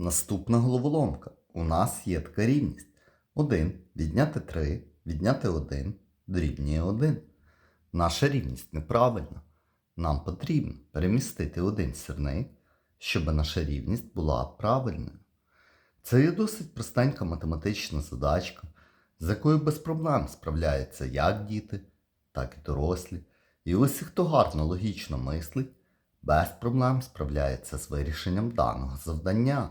Наступна головоломка. У нас є така рівність. 1 відняти 3, відняти 1 дорівнює 1. Наша рівність неправильна. Нам потрібно перемістити один сірник, щоб наша рівність була правильною. Це є досить простенька математична задачка, з якою без проблем справляються як діти, так і дорослі. І усі, хто гарно логічно мислить, без проблем справляється з вирішенням даного завдання.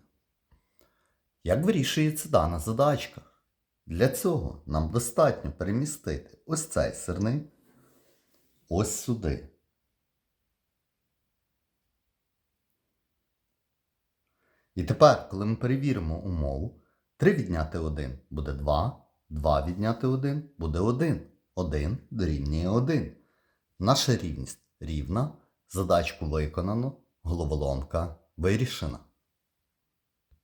Як вирішується дана задачка? Для цього нам достатньо перемістити ось цей сирник ось сюди. І тепер, коли ми перевіримо умову, 3 відняти 1 буде 2, 2 відняти 1 буде 1, 1 дорівнює 1. Наша рівність рівна, задачку виконано, головоломка вирішена.